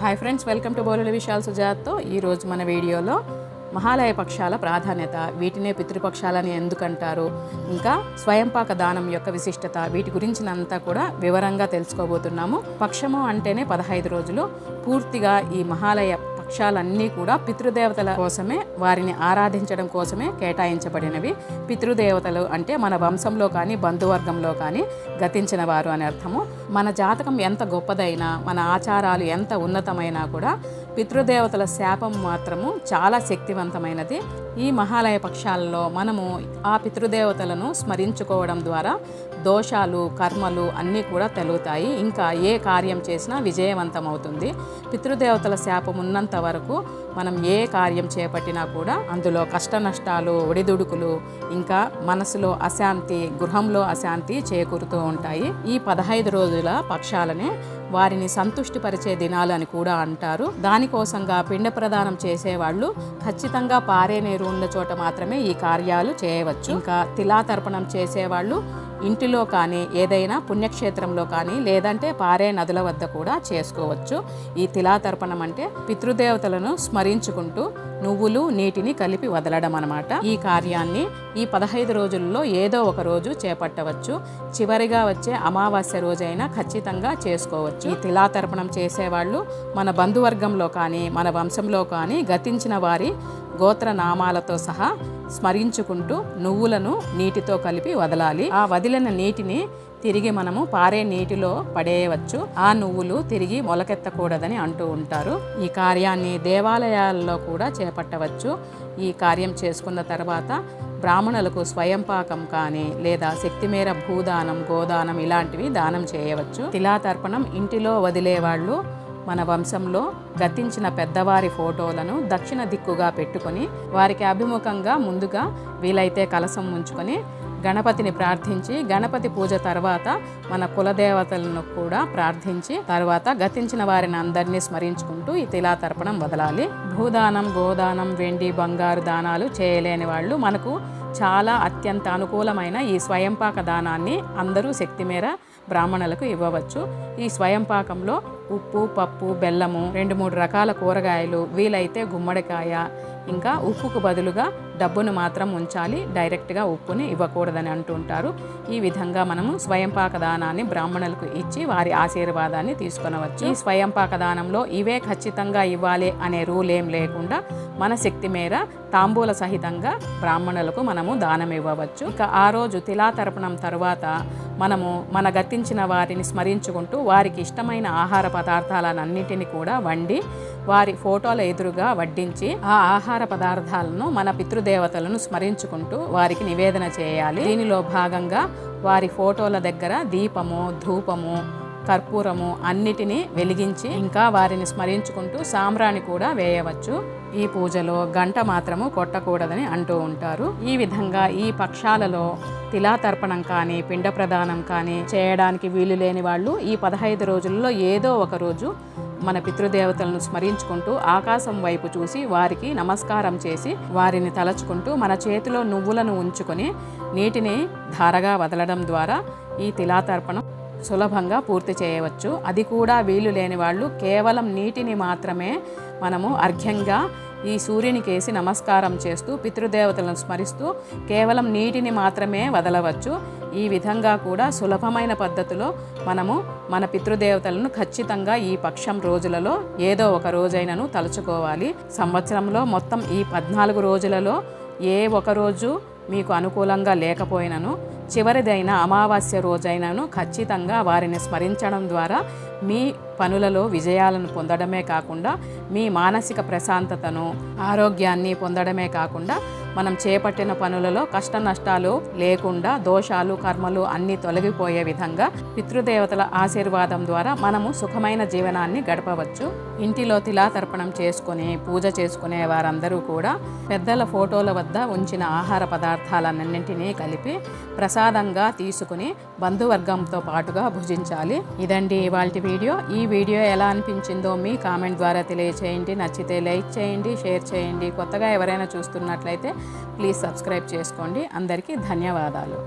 Hi friends welcome to బౌలుల విశాల్ సుజాత్తో ఈరోజు మన వీడియోలో మహాలయ పక్షాల ప్రాధాన్యత వీటినే పితృపక్షాలని ఎందుకంటారు ఇంకా స్వయంపాక దానం యొక్క విశిష్టత వీటి గురించినంతా కూడా వివరంగా తెలుసుకోబోతున్నాము. పక్షము అంటేనే పదహైదు రోజులు పూర్తిగా ఈ మహాలయ వృక్షాలన్నీ కూడా పితృదేవతల కోసమే వారిని ఆరాధించడం కోసమే కేటాయించబడినవి. పితృదేవతలు అంటే మన వంశంలో కానీ బంధువర్గంలో కానీ గతించిన వారు అని అర్థము. మన జాతకం ఎంత గొప్పదైనా మన ఆచారాలు ఎంత ఉన్నతమైనా కూడా పితృదేవతల శాపం మాత్రము చాలా శక్తివంతమైనది. ఈ మహాలయ పక్షాలలో మనము ఆ పితృదేవతలను స్మరించుకోవడం ద్వారా దోషాలు కర్మలు అన్నీ కూడా తెలుగుతాయి. ఇంకా ఏ కార్యం చేసినా విజయవంతం అవుతుంది పితృదేవతల శాపం ఉన్నంత వరకు మనం ఏ కార్యం చేపట్టినా కూడా అందులో కష్ట నష్టాలు ఒడిదుడుకులు ఇంకా మనసులో అశాంతి గృహంలో అశాంతి చేకూరుతూ ఉంటాయి. ఈ పదహైదు రోజుల పక్షాలనే వారిని సంతుష్టిపరిచే దినాలు అని కూడా అంటారు. దానికోసంగా పిండ ప్రదానం చేసేవాళ్ళు ఖచ్చితంగా పారే నీరు ఉన్న చోట మాత్రమే ఈ కార్యాలు చేయవచ్చు. ఇంకా తిలాతర్పణం చేసేవాళ్ళు ఇంటిలో కానీ ఏదైనా పుణ్యక్షేత్రంలో కానీ లేదంటే పారే నదుల వద్ద కూడా చేసుకోవచ్చు. ఈ తిలాతర్పణం అంటే పితృదేవతలను స్మరించుకుంటూ నువ్వులు నీటిని కలిపి వదలడం అనమాట ఈ కార్యాన్ని ఈ పదహైదు రోజుల్లో ఏదో ఒక రోజు చేపట్టవచ్చు. చివరిగా వచ్చే అమావాస్య రోజైనా ఖచ్చితంగా చేసుకోవచ్చు. ఈ తిలాతర్పణం చేసేవాళ్ళు మన బంధువర్గంలో కానీ మన వంశంలో కానీ గతించిన వారి గోత్ర నామాలతో సహా స్మరించుకుంటూ నువ్వులను నీటితో కలిపి వదలాలి. ఆ వదిలిన నీటిని తిరిగి మనము పారే నీటిలో పడేయవచ్చు. ఆ నువ్వులు తిరిగి మొలకెత్తకూడదని అంటూ ఉంటారు. ఈ కార్యాన్ని దేవాలయాల్లో కూడా చేపట్టవచ్చు. ఈ కార్యం చేసుకున్న తర్వాత బ్రాహ్మణులకు స్వయం పాకం కానీ లేదా శక్తిమేర భూదానం గోదానం ఇలాంటివి దానం చేయవచ్చు. తిలాతర్పణం ఇంటిలో వదిలేవాళ్ళు మన వంశంలో గతించిన పెద్దవారి ఫోటోలను దక్షిణ దిక్కుగా పెట్టుకొని వారికి అభిముఖంగా ముందుగా వీలైతే కలసం ఉంచుకొని గణపతిని ప్రార్థించి గణపతి పూజ తర్వాత మన కులదేవతలను కూడా ప్రార్థించి తర్వాత గతించిన వారిని అందరినీ స్మరించుకుంటూ ఈ తిలాతర్పణం వదలాలి. భూదానం గోదానం వెండి బంగారు దానాలు చేయలేని వాళ్ళు మనకు చాలా అత్యంత అనుకూలమైన ఈ స్వయంపాక దానాన్ని అందరూ శక్తి మేర బ్రాహ్మణులకు ఇవ్వవచ్చు. ఈ స్వయంపాకంలో ఉప్పు పప్పు బెల్లము రెండు మూడు రకాల కూరగాయలు వీలైతే గుమ్మడికాయ ఇంకా ఉప్పుకు బదులుగా డబ్బును మాత్రం ఉంచాలి డైరెక్ట్గా ఉప్పుని ఇవ్వకూడదని అంటుంటారు. ఈ విధంగా మనము స్వయంపాక దానాన్ని బ్రాహ్మణులకు ఇచ్చి వారి ఆశీర్వాదాన్ని తీసుకొనవచ్చు. ఈ స్వయంపాక దానంలో ఇవే ఖచ్చితంగా ఇవ్వాలి అనే రూల్ ఏం లేకుండా మన శక్తి మేర తాంబూల సహితంగా బ్రాహ్మణులకు మనము దానం ఇవ్వవచ్చు. ఇక ఆ రోజు తిలా తర్పణం తర్వాత మనము మన గతించిన వారిని స్మరించుకుంటూ వారికి ఇష్టమైన ఆహార పదార్థాలన్నింటినీ కూడా వండి వారి ఫోటోల ఎదురుగా వడ్డించి ఆ ఆహార పదార్థాలను మన పితృదేవతలను స్మరించుకుంటూ వారికి నివేదన చేయాలి. దీనిలో భాగంగా వారి ఫోటోల దగ్గర దీపము ధూపము కర్పూరము అన్నిటినీ వెలిగించి ఇంకా వారిని స్మరించుకుంటూ సాంబ్రాణి కూడా వేయవచ్చు. ఈ పూజలో గంట మాత్రము కొట్టకూడదని అంటూ ఉంటారు. ఈ విధంగా ఈ పక్షాలలో తిలాతర్పణం కానీ పిండ ప్రదానం కానీ చేయడానికి వీలు లేని వాళ్ళు ఈ పదహైదు రోజుల్లో ఏదో ఒక రోజు మన పితృదేవతలను స్మరించుకుంటూ ఆకాశం వైపు చూసి వారికి నమస్కారం చేసి వారిని తలచుకుంటూ మన చేతిలో నువ్వులను ఉంచుకొని నీటిని ధారగా వదలడం ద్వారా ఈ తిలాతర్పణం సులభంగా పూర్తి చేయవచ్చు. అది కూడా వీలు లేని వాళ్ళు కేవలం నీటిని మాత్రమే మనము అర్ఘ్యంగా ఈ సూర్యునికి వేసి నమస్కారం చేస్తూ పితృదేవతలను స్మరిస్తూ కేవలం నీటిని మాత్రమే వదలవచ్చు. ఈ విధంగా కూడా సులభమైన పద్ధతిలో మనము మన పితృదేవతలను ఖచ్చితంగా ఈ పక్షం రోజులలో ఏదో ఒక రోజైనను తలుచుకోవాలి. సంవత్సరంలో మొత్తం ఈ పద్నాలుగు రోజులలో ఏ ఒక రోజు మీకు అనుకూలంగా లేకపోయినను చివరిదైన అమావాస్య రోజైనను ఖచ్చితంగా వారిని స్మరించడం ద్వారా మీ పనులలో విజయాలను పొందడమే కాకుండా మీ మానసిక ప్రశాంతతను ఆరోగ్యాన్ని పొందడమే కాకుండా మనం చేపట్టిన పనులలో కష్ట నష్టాలు లేకుండా దోషాలు కర్మలు అన్నీ తొలగిపోయే విధంగా పితృదేవతల ఆశీర్వాదం ద్వారా మనము సుఖమైన జీవనాన్ని గడపవచ్చు. ఇంటిలో తిలాతర్పణం చేసుకుని పూజ చేసుకునే వారందరూ కూడా పెద్దల ఫోటోల వద్ద ఉంచిన ఆహార పదార్థాలన్నింటినీ కలిపి ప్రసాదంగా తీసుకుని బంధువర్గంతో పాటుగా భుజించాలి. ఇదండి ఇవాళ వీడియో. ఈ వీడియో ఎలా అనిపించిందో మీ కామెంట్ ద్వారా తెలియచేయండి. నచ్చితే లైక్ చేయండి షేర్ చేయండి. కొత్తగా ఎవరైనా చూస్తున్నట్లయితే ప్లీజ్ సబ్స్క్రైబ్ చేసుకోండి. అందరికీ ధన్యవాదాలు.